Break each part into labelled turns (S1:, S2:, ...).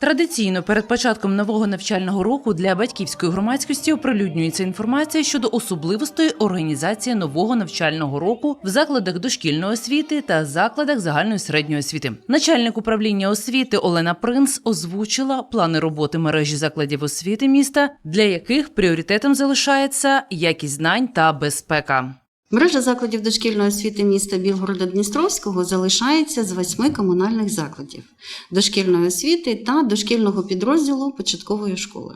S1: Традиційно перед початком нового навчального року для батьківської громадськості оприлюднюється інформація щодо особливостей організації нового навчального року в закладах дошкільної освіти та закладах загальної середньої освіти. Начальник управління освіти Олена Принц озвучила плани роботи мережі закладів освіти міста, для яких пріоритетом залишається якість знань та безпека.
S2: Мережа закладів дошкільної освіти міста Білгорода-Дністровського залишається з восьми комунальних закладів дошкільної освіти та дошкільного підрозділу початкової школи.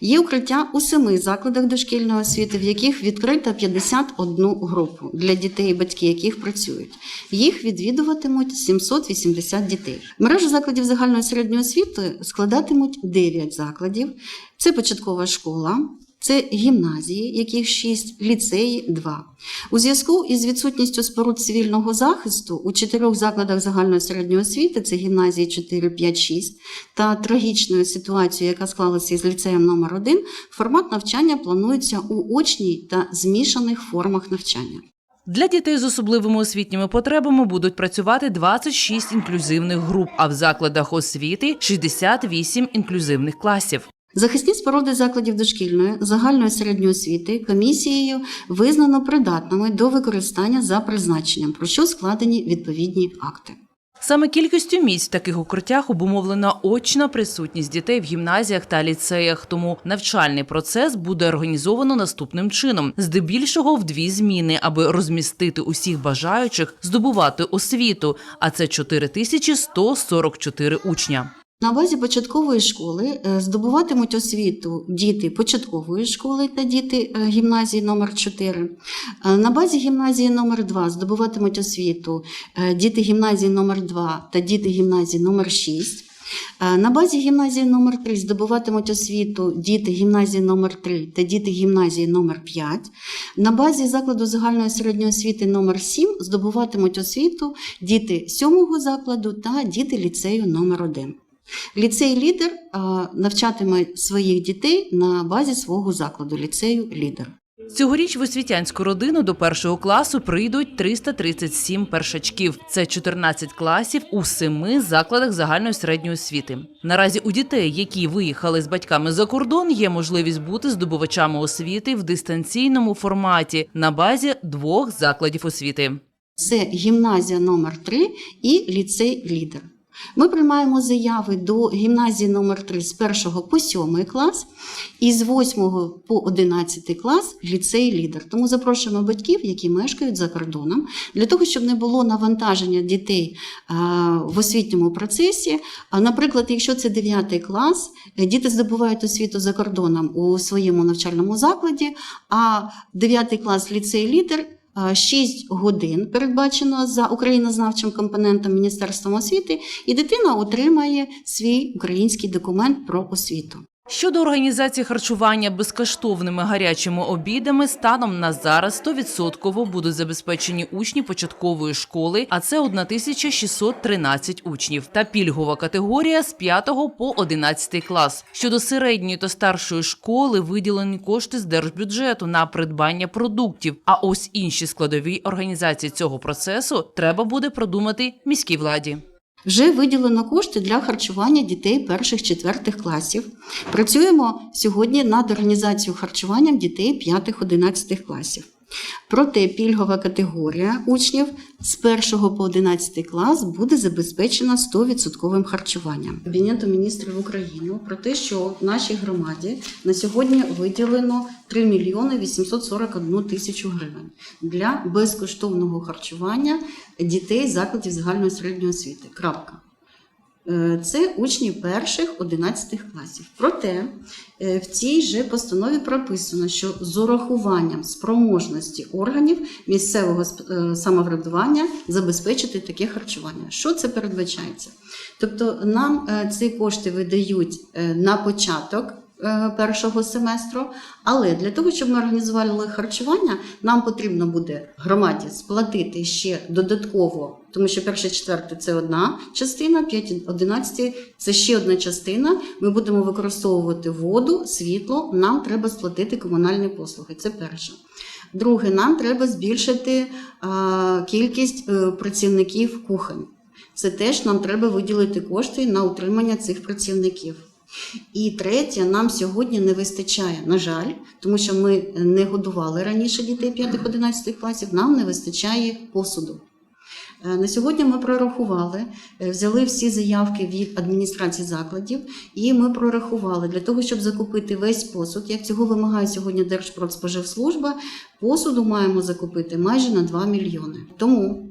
S2: Є укриття у семи закладах дошкільної освіти, в яких відкрита 51 групу для дітей, батьки яких працюють. Їх відвідуватимуть 780 дітей. Мережу закладів загальної середньої освіти складатимуть 9 закладів. Це початкова школа, це гімназії, яких 6, ліцеї 2. У зв'язку із відсутністю споруд цивільного захисту у чотирьох закладах загальної середньої освіти, це гімназії 4, 5, 6, та трагічною ситуацією, яка склалася із ліцеєм номер 1 формат навчання планується у очній та змішаних формах навчання.
S1: Для дітей з особливими освітніми потребами будуть працювати 26 інклюзивних груп, а в закладах освіти 68 інклюзивних класів.
S2: Захисні споруди закладів дошкільної загальної середньої освіти комісією визнано придатними до використання за призначенням, про що складені відповідні акти.
S1: Саме кількістю місць в таких укриттях обумовлена очна присутність дітей в гімназіях та ліцеях. Тому навчальний процес буде організовано наступним чином: здебільшого в дві зміни, аби розмістити усіх бажаючих здобувати освіту. А це 4144 учня.
S2: На базі початкової школи е, здобуватимуть освіту діти початкової школи та діти е, гімназії номер 4 Е, На базі гімназії номер 2 здобуватимуть освіту діти гімназії номер 2 та діти гімназії номер 6 Е, На базі гімназії номер 3 здобуватимуть освіту діти гімназії номер 3 та діти гімназії номер 5 На базі закладу загальної середньої освіти номер 7 здобуватимуть освіту діти 7 закладу та діти ліцею номер 1 Ліцей лідер навчатиме своїх дітей на базі свого закладу ліцею лідер.
S1: Цьогоріч в освітянську родину до першого класу прийдуть 337 першачків. Це 14 класів у семи закладах загальної середньої освіти. Наразі у дітей, які виїхали з батьками за кордон, є можливість бути здобувачами освіти в дистанційному форматі на базі двох закладів освіти.
S2: Це гімназія номер 3 і ліцей лідер. Ми приймаємо заяви до гімназії номер 3 з 1 по 7 клас і з 8 по 11 клас ліцей лідер. Тому запрошуємо батьків, які мешкають за кордоном, для того, щоб не було навантаження дітей в освітньому процесі. Наприклад, якщо це 9 клас, е, діти здобувають освіту за кордоном у своєму навчальному закладі, а 9 клас ліцей лідер. 6 годин передбачено за українознавчим компонентом Міністерством освіти, і дитина отримає свій український документ про освіту.
S1: Щодо організації харчування безкоштовними гарячими обідами, станом на зараз 100% будуть забезпечені учні початкової школи, а це 1613 учнів, та пільгова категорія з 5 по 11 клас. Щодо середньої та старшої школи виділені кошти з держбюджету на придбання продуктів. А ось інші складові організації цього процесу треба буде продумати міській владі.
S2: Вже виділено кошти для харчування дітей перших четвертих класів. Працюємо сьогодні над організацією харчуванням дітей 5-11 класів. Проте пільгова категорія учнів з 1 по 11 клас буде забезпечена 100% харчуванням. Кабінету міністрів України про те, що в нашій громаді на сьогодні виділено 3 мільйони 841 тисячу гривень для безкоштовного харчування дітей закладів загальної середньої освіти. Крапка. Е, Це учні перших 11 класів. Проте е, в цій же постанові прописано, що з урахуванням спроможності органів місцевого е, самоврядування забезпечити таке харчування. Що це передбачається? Тобто нам ці кошти видають на початок. Е, Першого семестру, але для того, щоб ми організували харчування, нам потрібно буде громаді сплатити ще додатково, тому що перше четверте це одна частина, 5 11 це ще одна частина. Ми будемо використовувати воду, світло. Нам треба сплатити комунальні послуги. Це перше. Друге, нам треба збільшити а, кількість е, працівників кухонь. Це теж нам треба виділити кошти на утримання цих працівників. І третє, нам сьогодні не вистачає, на жаль, тому що ми не годували раніше дітей 5-11 класів, нам не вистачає посуду. Е, На сьогодні ми прорахували, е, взяли всі заявки від адміністрації закладів, і ми прорахували для того, щоб закупити весь посуд, як цього вимагає сьогодні Держпродспоживслужба, посуду маємо закупити майже на 2 мільйони. Тому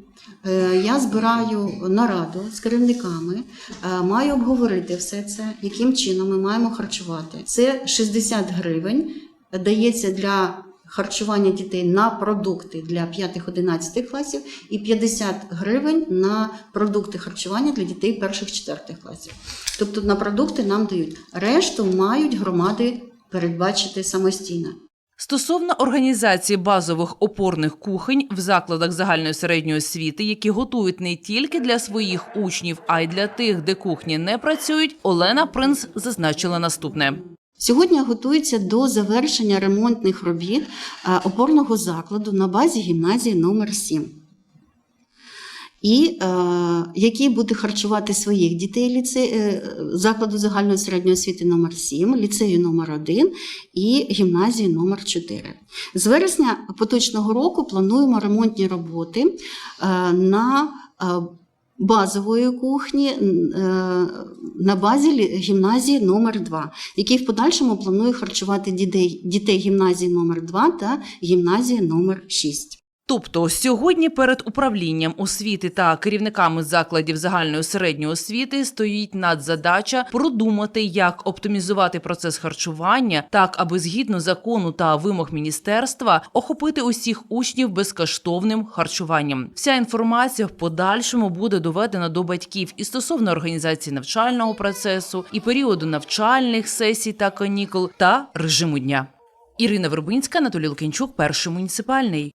S2: я збираю нараду з керівниками, е, маю обговорити все це, яким чином ми маємо харчувати. Це 60 гривень дається для харчування дітей на продукти для 5-11 класів і 50 гривень на продукти харчування для дітей 1-4 класів. Тобто на продукти нам дають. Решту мають громади передбачити самостійно.
S1: Стосовно організації базових опорних кухонь в закладах загальної середньої освіти, які готують не тільки для своїх учнів, а й для тих, де кухні не працюють, Олена Принц зазначила наступне.
S2: Сьогодні готується до завершення ремонтних робіт е, опорного закладу на базі гімназії номер 7 і е, який буде харчувати своїх дітей ліце, е, закладу загальної середньої освіти номер 7 ліцею номер 1 і гімназії номер 4 З вересня поточного року плануємо ремонтні роботи е, на е, базової кухні е, на базі гімназії номер 2 який в подальшому планує харчувати дітей, дітей гімназії номер 2 та гімназії номер 6
S1: Тобто сьогодні перед управлінням освіти та керівниками закладів загальної середньої освіти стоїть надзадача продумати, як оптимізувати процес харчування, так аби згідно закону та вимог міністерства охопити усіх учнів безкоштовним харчуванням. Вся інформація в подальшому буде доведена до батьків і стосовно організації навчального процесу, і періоду навчальних сесій та канікул та режиму дня. Ірина Вербинська, Анатолій Лукінчук, перший муніципальний.